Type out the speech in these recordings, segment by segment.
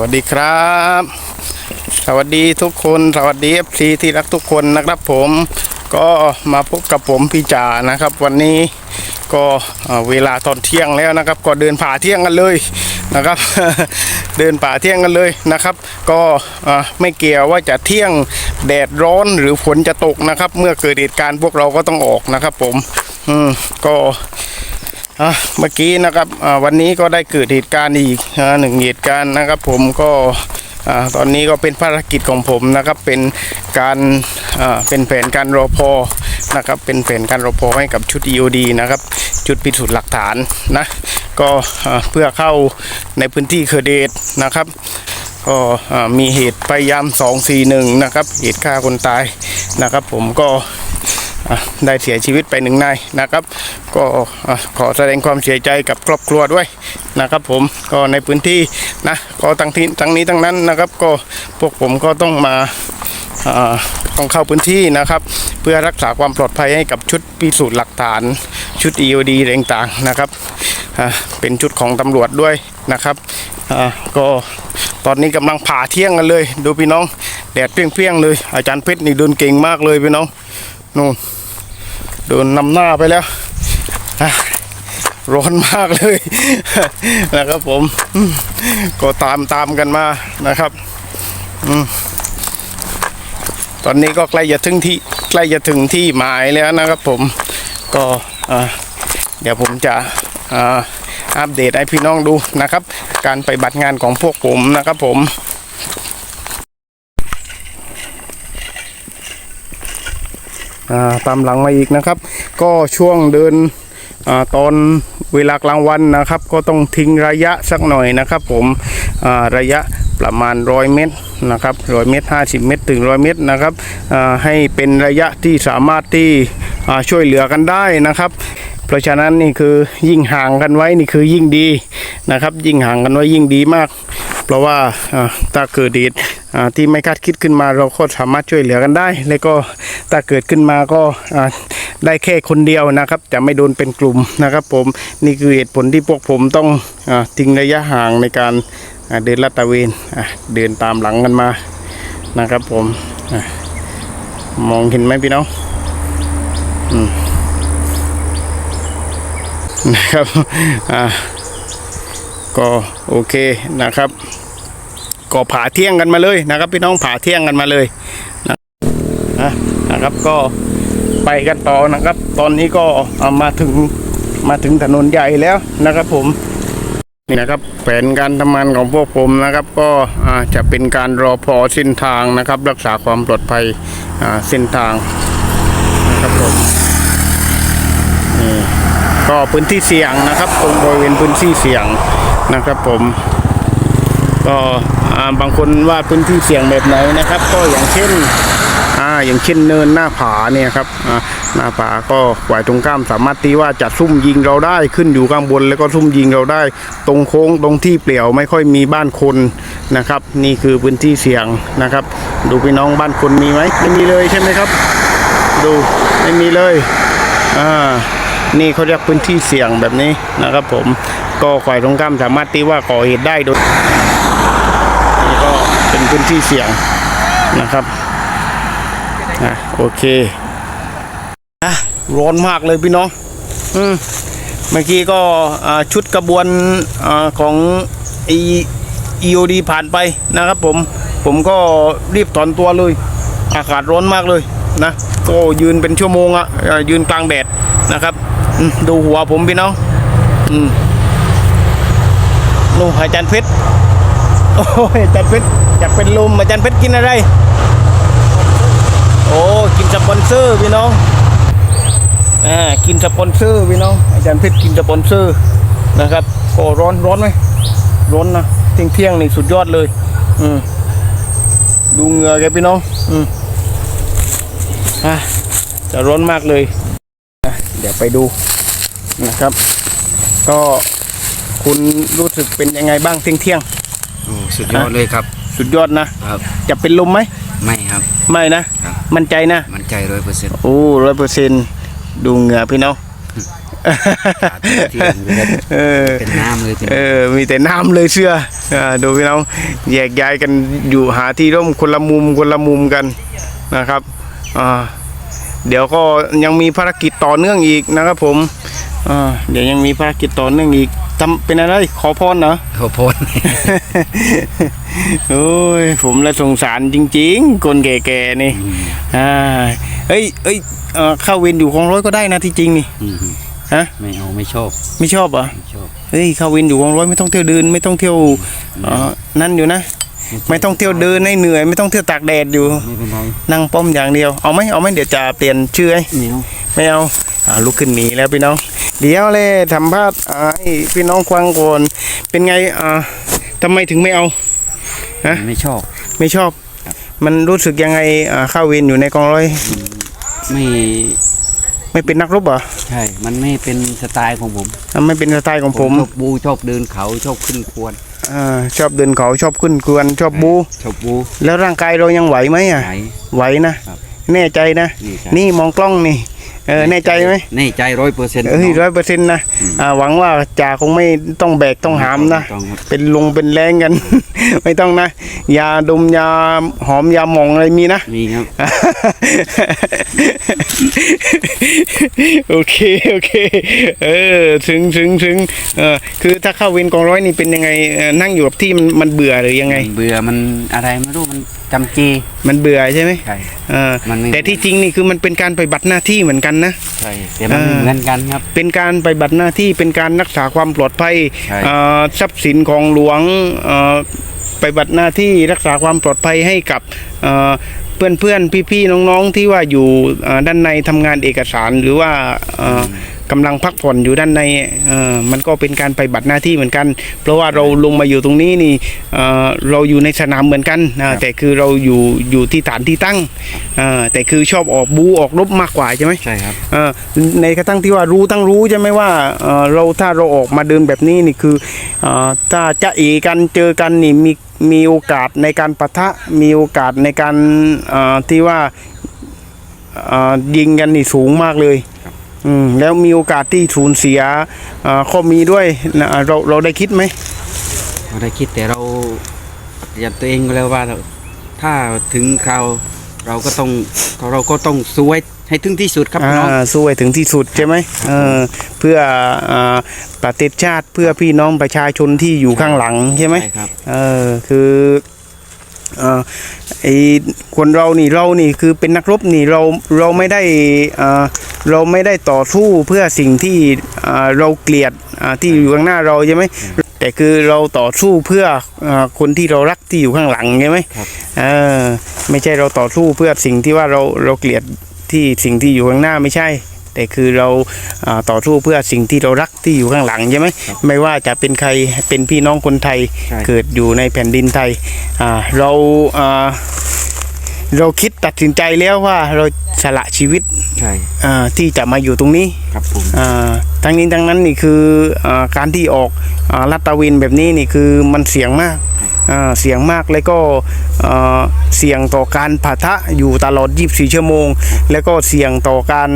วัสดีครับ สวัสดีทุกคน สวัสดีเอฟซีที่รักทุกคนนะครับผม ก็มาพบกับผมพี่จ่านะครับ วันนี้ก็เวลาตอนเที่ยงแล้วนะครับ ก็เดินผ่าเที่ยงกันเลยนะครับ เดินป่าเที่ยงกันเลยนะครับ ก็ไม่เกี่ยวว่าจะเที่ยงแดดร้อนหรือฝนจะตกนะครับ เมื่อเกิดเหตุการณ์พวกเราก็ต้องออกนะครับ ผม อืมก็ อะเมื่อกี้นะครับวันนี้ก็ได้เกิดเหตุการณ์อีกหนึ่งเหตุการณ์นะครับ ผมก็ตอนนี้ก็เป็นภารกิจของผมนะครับเป็นการเป็นแผนการรอพอนะครับเป็นแผนการรอพอให้กับชุด EOD นะครับชุดพิสูจน์หลักฐานนะก็เพื่อเข้าในพื้นที่เคอเดตนะครับก็มีเหตุพยายาม241นะครับเหตุฆ่าคนตายนะครับ ผมก็ ได้เสียชีวิตไปหนึ่งนายนะครับ ก็ขอแสดงความเสียใจกับครอบครัวด้วยนะครับ ผมก็ในพื้นที่นะก็ทั้งที่ทั้งนี้ทั้งนั้นนะครับ ก็พวกผมก็ต้องมาต้องเข้าพื้นที่นะครับ เพื่อรักษาความปลอดภัยให้กับชุดพิสูจน์หลักฐานชุด EOD อะไรต่างๆนะครับเป็นชุดของตำรวจด้วยนะครับก็ตอนนี้กำลังผ่าเที่ยงกันเลย ดูพี่น้องแดดเปรี้ยงๆเลย อาจารย์เพชรนี่เดินเก่งมากเลยพี่น้อง นู่นเดินนำหน้าไปแล้วร้อนมากเลย นะครับผม ก็ตามตามกันมานะครับตอนนี้ก็ใกล้จะถึงที่ใกล้จะถึงที่หมายแล้วนะครับผมก็เดี๋ยวผมจะอัปเดตให้พี่น้องดูนะครับ การไปบัตรงานของพวกผมนะครับผม อ่า ตามหลังมาอีกนะครับ ก็ช่วงเดินอตอนเวลากลางวันนะครับ ก็ต้องทิ้งระยะสักหน่อยนะครับ ผมระยะประมาณร้อยเมตรนะครับร้อยเมตรห้าสิบเมตร ถึงร้อยเมตรนะครับให้เป็นระยะที่สามารถที่ช่วยเหลือกันได้นะครับ เพราะฉะนั้นนี่คือยิ่งห่างกันไว้นี่คือยิ่งดีนะครับ ยิ่งห่างกันไว้ยิ่งดีมาก เพราะว่าถ้าเกิดเหตุที่ไม่คาดคิดขึ้นมาเราก็สามารถช่วยเหลือกันได้ แล้วก็ถ้าเกิดขึ้นมาก็ได้แค่คนเดียวนะครับ จะไม่โดนเป็นกลุ่มนะครับ ผมนี่คือเหตุผลที่พวกผมต้องอทิ้งระยะห่างในการเดินลาดตระเวนเดินตามหลังกันมานะครับ ผมอมองเห็นไหมพี่น้องนะครับอ่า ก็โอเคนะครับ ก็ผ่าเที่ยงกันมาเลยนะครับ พี่น้องผ่าเที่ยงกันมาเลยนะนะครับก็ไปกันต่อนะครับ ตอนนี้ก็เอามาถึงมาถึงถนนใหญ่แล้วนะครับผมนี่นะครับแผนการทำงานของพวกผมนะครับ ก็จะเป็นการรอพอเส้นทางนะครับ รักษาความปลอดภัยเส้นทางนะครับผมนี่ก็พื้นที่เสี่ยงนะครับ ตรงบริเวณพื้นที่เสี่ยง นะครับผมก็บางคนว่าพื้นที่เสี่ยงแบบไหนนะครับ ก็อย่างเช่นอ่าอย่างเช่นเนินหน้าผาเนี่ยครับอ่าหน้าผาก็ฝ่ายตรงข้ามสามารถที่ว่าจะซุ่มยิงเราได้ขึ้นอยู่ข้างบน แล้วก็ซุ่มยิงเราได้ ตรงโค้งตรงที่เปลี่ยวไม่ค่อยมีบ้านคนนะครับ นี่คือพื้นที่เสี่ยงนะครับ ดูพี่น้องบ้านคนมีไหมไม่มีเลยใช่ไหมครับ ดูไม่มีเลยอ่านี่เขาเรียกพื้นที่เสี่ยงแบบนี้นะครับผม ก็ฝ่ายตรงข้ามสามารถที่ว่าก่อเหตุได้โดยนี่ก็เป็นพื้นที่เสี่ยงนะครับอะโอเคอะร้อนมากเลยพี่น้องอืมเมื่อกี้ก็ชุดกระบวนอาของไอ EOD ผ่านไปนะครับผมผมก็รีบถอนตัวเลย อากาศร้อนมากเลยนะก็ยืนเป็นชั่วโมงอะอะยืนกลางแดดนะครับ ดูหัวผมพี่น้องอืม นู่นอาจารย์เพชรโอ้ยอาจารย์เพชรอยากเป็นลมอาจารย์เพชรกินอะไร โอ้กินสปอนเซอร์พี่น้องอ่ากินสปอนเซอร์พี่น้องอาจารย์เพชรกินสปอนเซอร์นะครับโอ้ร้อนร้อนไหมร้อนนะเที่ยงเที่ยงนี่สุดยอดเลย อืมดูเหงื่อแกพี่น้อง อืมอะจะร้อนมากเลยอะเดี๋ยวไปดูนะครับ ก็ คุณรู้สึกเป็นยังไงบ้างเที่ยงเที่ยงโอ้สุดยอดเลยครับๆสุดยอดนะครับ จะเป็นลมไหมไม่ครับ ไม่นะครับมั่นใจนะ มันใจร้อยเปอร์เซ็นต์โอ้ร้อยเปอร์เซ็นต์ดูเหงื่อพี่น้องขาดที่เลยครับเออเป็นน้ำเลยทีเออ มีแต่น้ำเลยเชื่ออ่าดูพี่น้องแยกย้ายกันอยู่หาที่ร่มคนละมุมคนละมุมกันนะครับอ่าเดี๋ยวก็ยังมีภารกิจต่อเนื่องอีกนะครับผมอ่าเดี๋ยวยังมีภารกิจต่อเนื่องอีก ทำเป็นอะไรขอพรเหรอข้าวโพดโอ้ยผมละสงสารจริง ๆ คนแก่ๆนี่อ่าเอ้ยเอ้ยเอ่อเข้าเวรอยู่ของร้อยก็ได้นะที่จริงนี่อืมฮะไม่เอาไม่ชอบ ไม่ชอบเหรอะไม่ชอบเฮ้ยเข้าเวรอยู่ของร้อยไม่ต้องเที่ยวเดินไม่ต้องเที่ยวเอ่อนั่นอยู่นะไม่ต้องเที่ยวเดินให้เหนื่อยไม่ต้องเที่ยวตากแดดอยู่ไม่เป็นไรนั่งป้อมอย่างเดียวเอาไหมเอาไหมเดี๋ยวจะเปลี่ยนชื่อให้ไม่เอาไม่เอาอ่าลุกขึ้นหนีแล้วพี่น้อง เดี๋ยวเลยทำพาษณ์อ่าให้พี่น้องควังก่อนเป็นไงอ่าทำไมถึงไม่เอาฮะไม่ชอบ ไม่ชอบ มันรู้สึกยังไงอ่าเข้าเวรอยู่ในกองร้อยไม่ไม่เป็นนักรบเหรอใช่ มันไม่เป็นสไตล์ของผมอ่าไม่เป็นสไตล์ของผมชอบบูชอบเดินเขาชอบขึ้นควรอ่าชอบเดินเขาชอบขึ้นเกวียนชอบบูชอบบู แล้วร่างกายเรายังไหวไหมอะไหนไหวนะครับแน่ใจนะนี่ครับนี่มองกล้องนี่ เออแน่ใจไหมแน่ใจร้อยเปอร์เซ็นต์เอ้ยร้อยเปอร์เซ็นต์นะอ่าหวังว่าจ่าคงไม่ต้องแบกต้องหามนะต้องครับเป็นลงเป็นแรงกัน ไม่ต้องนะ ยาดมยาหอมยาหมองอะไรมีนะ มีครับ โอเคโอเค เออถึงถึงถึงเออคือถ้าเข้าเวรกองร้อยนี่เป็นยังไงเอ่อนั่งอยู่กับที่มันมันเบื่อหรือยังไง เบื่อมันอะไรไม่รู้มันจำจีมันเบื่อใช่ไหมใช่เออมันไม่แต่ที่จริงนี่คือมันเป็นการไปฏิบัติหน้าที่เหมือนกันนะ ใช่แต่มันอ่าเหมือนกันครับ เป็นการไปฏิบัติหน้าที่เป็นการรักษาความปลอดภัยใช่ เอ่อทรัพย์สินของหลวงเอ่อไปฏิบัติหน้าที่รักษาความปลอดภัยให้กับเพื่อนเพื่อนๆพี่ๆน้องๆที่ว่าอยู่เอ่อด้านในทำงานเอกสารหรือว่าเอ่อ กำลังพักผ่อนอยู่ด้านในเอ่อมันก็เป็นการไปฏิบัติหน้าที่เหมือนกัน เพราะว่าเราลงมาอยู่ตรงนี้นี่เอ่อเราอยู่ในสนามเหมือนกันนะแต่คือเราอยู่อยู่ที่ฐานที่ตั้งเอ่อแต่คือชอบออกบูออกรบมากกว่าใช่ไหมใช่ครับเอ่อในกระทั่งที่ว่ารู้ตั้งรู้ใช่ไหมว่าเอ่อเราถ้าเราออกมาเดินแบบนี้นี่คือเอ่อถ้าจะเอกันเจอกันนี่มีมีโอกาสในการปะทะมีโอกาสในการเอ่อที่ว่าเอ่อยิงกันนี่สูงมากเลย อืมแล้วมีโอกาสที่สูญเสียเอ่อก็มีด้วยนะเราเราได้คิดไหมเราได้คิดแต่เรายันตัวเองก็แล้วว่า ถ้าถึงคราวเราก็ต้องเราก็ต้องสวยให้ถึงที่สุดครับพี่น้องอ่าสู้ให้ถึงที่สุดใช่ไหมเออเพื่ออ่าประเทศชาติเพื่อพี่น้องประชาชนที่อยู่ข้างหลังใช่ไหมใช่ครับเออคือเออ ไอคนเรานี่เรานี่คือเป็นนักรบนี่เราเราไม่ได้เออเราไม่ได้ต่อสู้เพื่อสิ่งที่เอ่อเราเกลียดอ่าที่อยู่ข้างหน้าเราใช่ไหมแต่คือเราต่อสู้เพื่อเออคนที่เรารักที่อยู่ข้างหลังใช่ไหมครับเออไม่ใช่เราต่อสู้เพื่อสิ่งที่ว่าเราเราเกลียดที่สิ่งที่อยู่ข้างหน้าไม่ใช่ แต่คือเราอ่าต่อสู้เพื่อสิ่งที่เรารักที่อยู่ข้างหลังใช่ไหมไม่ว่าจะเป็นใครเป็นพี่น้องคนไทยใช่เกิดอยู่ในแผ่นดินไทยอ่าเราอ่า เราคิดตัดสินใจแล้วว่าเราสละชีวิตใช่อ่าที่จะมาอยู่ตรงนี้ครับผมอ่าทั้งนี้ทั้งนั้นนี่คืออาการที่ออกอาลาดตระเวนแบบนี้นี่คือมันเสี่ยงมากอ่าเสี่ยงมากแล้วก็อ่าเสี่ยงต่อการผะทะอยู่ตลอด 24 ชั่วโมง แล้วก็เสี่ยงต่อการ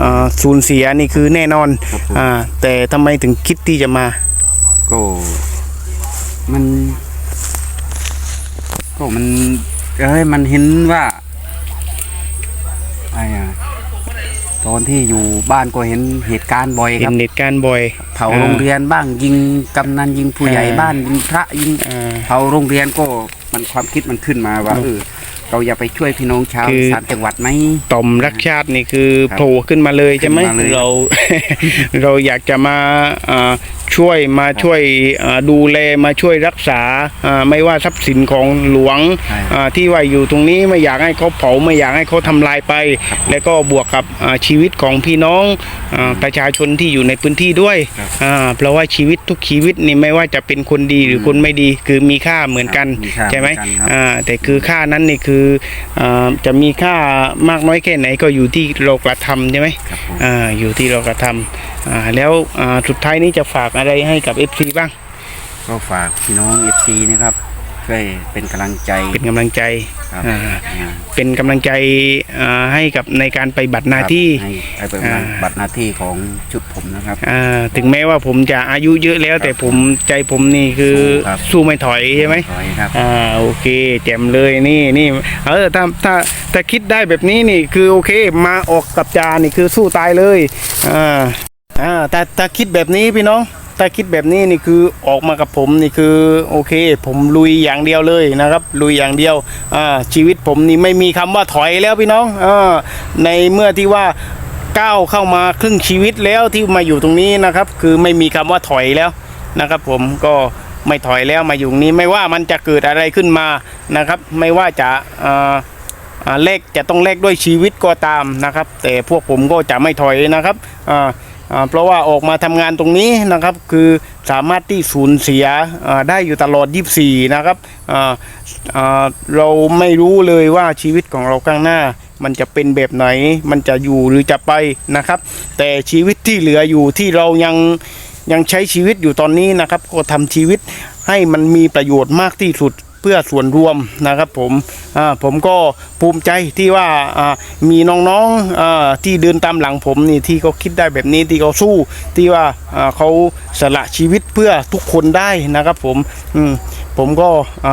อ่าสูญเสียนี่คือแน่นอนครับผมอ่าแต่ทำไมถึงคิดที่จะมาก็มันก็มัน เอ้ยมันเห็นว่าไอ้อะตอนที่อยู่บ้านก็เห็นเหตุการณ์บ่อยเห็คนรับเหตุการณ์บ่อย เผาโรงเรียนบ้างยิงกำนันยิงผู้ใหญ่อ่า บ้านยิงพระยิงอ่า เผาโรงเรียนก็มันความคิดมันขึ้นมาว่าเออเราอย่าไปช่วยพี่น้องชาวคือ สามจังหวัดไหม ต่อมรักชาตินี่คือครับโผล่ขึ้นมาเลยใช่ไหมขึ้นมาเลย เรา เราอยากจะมาอ่า ช่วยมาช่วยอ่าดูแลมาช่วยรักษาอ่าไม่ว่าทรัพย์สินของหลวงใช่อ่าที่ว่าอยู่ตรงนี้ไม่อยากให้เขาเผาไม่อยากให้เขาทำลายไป แล้วก็บวกกับอ่าชีวิตของพี่น้องอาประชาชนที่อยู่ในพื้นที่ด้วยครับอ่าเพราะว่าชีวิตทุกชีวิตนี่ไม่ว่าจะเป็นคนดีหรือคนไม่ดีคือมีค่าเหมือนกันมีค่าใช่ไหมเหมือนกันครับอ่าแต่คือค่านั้นนี่คืออาจะมีค่ามากน้อยแค่ไหนก็อยู่ที่เรากระทำใช่ไหมครับผมอ่าอยู่ที่เรากระทำอ่าแล้วอ่าสุดท้ายนี้จะฝากอะไรให้กับ FC บ้าง ก็ฝากพี่น้องเอฟซีนะครับช่วยเป็นกำลังใจ เป็นกำลังใจครับอ่าอ่าเป็นกำลังใจอ่าให้กับในการไปบัตรหน้าที่ให้ให้เป็นอ่า บัตรหน้าที่ของชุดผมนะครับ อ่าถึงแม้ว่าผมจะอายุเยอะแล้ว แต่ผมใจผมนี่คือสู้ครับ สู้ไม่ถอยใช่ไหมถอยครับ อ่าโอเคแจ่มเลยนี่นี่เออถ้าถ้าถ้าคิดได้แบบนี้นี่คือโอเคมาออกกับจานี่คือสู้ตายเลยอ่าอ่าแต่ถ้าคิดแบบนี้พี่น้อง ถ้าคิดแบบนี้นี่คือออกมากับผมนี่คือโอเค ผมลุยอย่างเดียวเลยนะครับ ลุยอย่างเดียวชีวิตผมนี่ไม่มีคำว่าถอยแล้วพี่น้องอในเมื่อที่ว่าก้าวเข้ามาครึ่งชีวิตแล้วที่มาอยู่ตรงนี้นะครับ คือไม่มีคำว่าถอยแล้วนะครับ ผมก็ไม่ถอยแล้วมาอยู่นี้ไม่ว่ามันจะเกิดอะไรขึ้นมานะครับ ไม่ว่าจะเลขจะต้องเลขด้วยชีวิตก็ตามนะครับ แต่พวกผมก็จะไม่ถอยนะครับอ่า เพราะว่าออกมาทำงานตรงนี้นะครับคือสามารถที่สูญเสียได้อยู่ตลอด 24 นะครับเราไม่รู้เลยว่าชีวิตของเราข้างหน้า มันจะเป็นแบบไหน มันจะอยู่หรือจะไปนะครับ แต่ชีวิตที่เหลืออยู่ที่เรายังยังใช้ชีวิตอยู่ตอนนี้นะครับ ก็ทำชีวิตให้มันมีประโยชน์มากที่สุด เพื่อส่วนรวมนะครับผมผมก็ภูมิใจที่ว่ามีน้องๆที่เดินตามหลังผมนี่ที่เขาคิดได้แบบนี้ที่เขาสู้ที่ว่าอ่าเขาสละชีวิตเพื่อทุกคนได้นะครับผมผมก็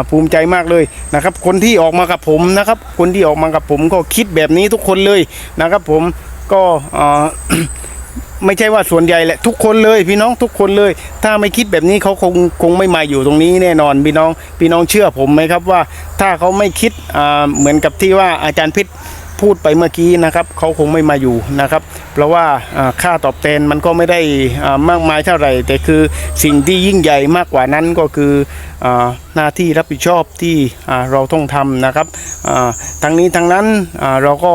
ภูมิใจมากเลยนะครับ คนที่ออกมากับผมนะครับ คนที่ออกมากับผมก็คิดแบบนี้ทุกคนเลยนะครับผมก็ ไม่ใช่ว่าส่วนใหญ่แหละทุกคนเลยพี่น้องทุกคนเลย ถ้าไม่คิดแบบนี้เขาคงคงไม่มาอยู่ตรงนี้แน่นอนพี่น้องพี่น้องเชื่อผมไหมครับว่า ถ้าเขาไม่คิดอ่าเหมือนกับที่ว่าอาจารย์พิษพูดไปเมื่อกี้นะครับเขาคงไม่มาอยู่นะครับ เพราะว่าอ่าค่าตอบแทนมันก็ไม่ได้อ่ามากมายเท่าไหร่ แต่คือสิ่งที่ยิ่งใหญ่มากกว่านั้นก็คืออาหน้าที่รับผิดชอบที่อ่าเราต้องทำนะครับอ่าทั้งนี้ทั้งนั้นอ่าเราก็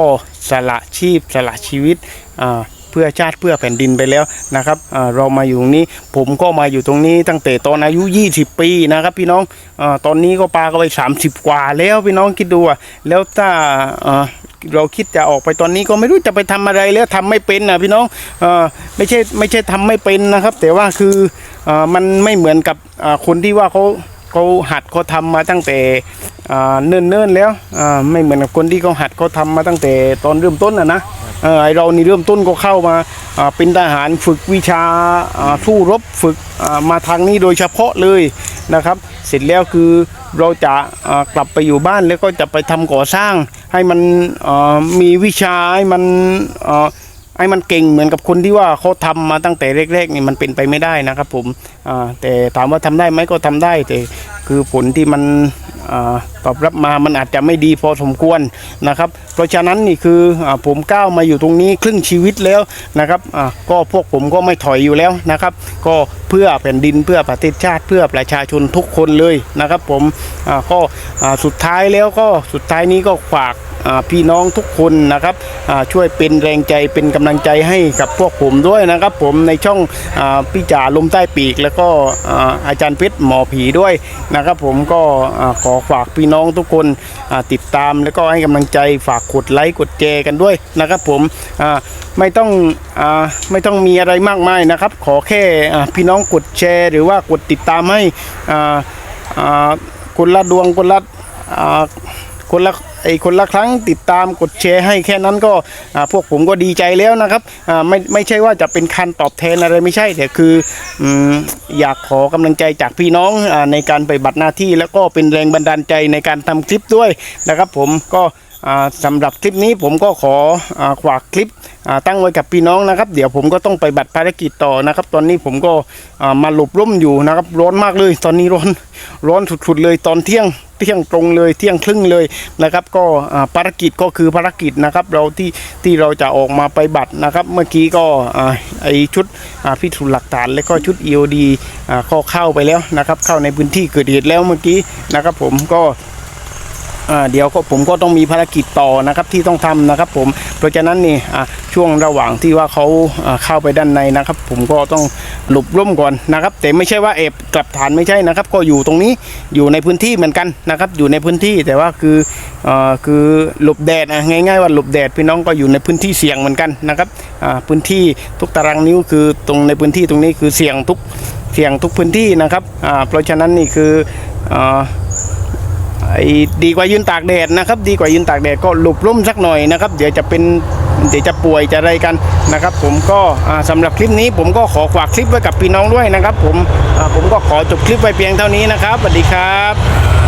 สละชีพสละชีวิตอ่า เพื่อชาติเพื่อแผ่นดินไปแล้วนะครับเรามาอยู่ตรงนี้ผมก็มาอยู่ตรงนี้ตั้งแต่ตอนอายุ 20 ปีนะครับพี่น้องอตอนนี้ก็ปลาก็ไป 30 กว่าแล้วพี่น้องคิดดูอะแล้วถ้าเราคิดจะออกไปตอนนี้ก็ไม่รู้จะไปทำอะไรแล้วทำไม่เป็นนะพี่น้องอไม่ใช่ไม่ใช่ทำไม่เป็นนะครับ แต่ว่าคืออมันไม่เหมือนกับคนที่ว่าเขาเขาหัดเขาทำมาตั้งแต่เนิ่นๆแล้วไม่เหมือนกับคนที่เขาหัดเขาทำมาตั้งแต่ตอนเริ่มต้นนะนะ เออไอเรานี่เริ่มต้นก็เข้ามาเป็นทหารฝึกวิชาสู้รบฝึกมาทางนี้โดยเฉพาะเลยนะครับ เสร็จแล้วคือเราจะกลับไปอยู่บ้านแล้วก็จะไปทำก่อสร้าง ให้มันมีวิชาให้มันให้มันเก่งเหมือนกับคนที่ว่าเขาทำมาตั้งแต่แรกๆนี่มันเป็นไปไม่ได้นะครับผมแต่ถามว่าทำได้ไหมก็ทำได้แต่คือผลที่มันอ ตอบรับมามันอาจจะไม่ดีพอสมควรนะครับ เพราะฉะนั้นนี่คืออผมก้าวมาอยู่ตรงนี้ครึ่งชีวิตแล้วนะครับก็พวกผมก็ไม่ถอยอยู่แล้วนะครับ ก็เพื่อแผ่นดินเพื่อประเทศชาติเพื่อประชาชนทุกคนเลยนะครับ ผมก็สุดท้ายแล้วก็สุดท้ายนี้ก็ฝากพี่น้องทุกคนนะครับช่วยเป็นแรงใจเป็นกำลังใจให้กับพวกผมด้วยนะครับ ผมในช่องอพี่จ่าลมใต้ปีก แล้วก็อาจารย์เพชรหมอผีด้วยนะครับ ผมก็ขอฝากพี่น้องน้องทุกคนติดตามแล้วก็ให้กำลังใจฝากกดไลค์กดแชร์กันด้วยนะครับผมไม่ต้องอไม่ต้องมีอะไรมากมายนะครับ ขอแค่พี่น้องกดแชร์ หรือว่ากดติดตามให้คนละดวงคนละคนละ ไอ้คนละครั้งติดตามกดแชร์ให้แค่นั้นก็พวกผมก็ดีใจแล้วนะครับไม่ไม่ใช่ว่าจะเป็นคันตอบแทนอะไรไม่ใช่แต่คืออยากขอกำลังใจจากพี่น้องในการไปบัตรหน้าที่ แล้วก็เป็นแรงบันดาลใจในการทำคลิปด้วยนะครับผมก็ สำหรับคลิปนี้ผมก็ขออาฝากคลิปตั้งไว้กับพี่น้องนะครับ เดี๋ยวผมก็ต้องไปบัตรภารกิจต่อนะครับ ตอนนี้ผมก็มาหลบร่มอยู่นะครับ ร้อนมากเลย ตอนนี้ร้อนร้อนสุดๆเลยตอนเที่ยงเที่ยงตรงเลยเที่ยงครึ่งเลยนะครับ ก็ภารกิจก็คือภารกิจนะครับ เราที่ที่เราจะออกมาไปบัตรนะครับ เมื่อกี้ก็ไอชุดพิสูจน์หลักฐาน และก็ชุด EOD อ่าก็เข้าไปแล้วนะครับ เข้าในพื้นที่เกิดเหตุแล้วเมื่อกี้นะครับ ผมก็ เดี๋ยวก็ผมก็ต้องมีภารกิจต่อนะครับที่ต้องทำนะครับ ผมเพราะฉะนั้นนี่ช่วงระหว่างที่ว่าเขาเข้าไปด้านในนะครับ ผมก็ต้องหลบร่มก่อนนะครับ แต่ไม่ใช่ว่าเอบกลับฐานไม่ใช่นะครับ ก็อยู่ตรงนี้อยู่ในพื้นที่เหมือนกันนะครับ อยู่ในพื้นที่แต่ว่าคืออคือหลบแดดอะง่ายๆว่าหลบแดดพี่น้องก็อยู่ในพื้นที่เสี่ยงเหมือนกันนะครับพื้นที่ทุกตารางนิ้วคือตรงในพื้นที่ตรงนี้คือเสี่ยงทุกเสี่ยงทุกพื้นที่นะครับเพราะฉะนั้นนี่คือ ดีกว่ายืนตากแดดนะครับ ดีกว่ายืนตากแดดก็หลบร่มสักหน่อยนะครับ เดี๋ยวจะเป็นเดี๋ยวจะป่วยจะอะไรกันนะครับ ผมก็สำสำหรับคลิปนี้ ผมก็ขอฝากคลิปไว้กับพี่น้องด้วยนะครับ ผมผมก็ขอจบคลิปไว้เพียงเท่านี้นะครับสวัสดีครับ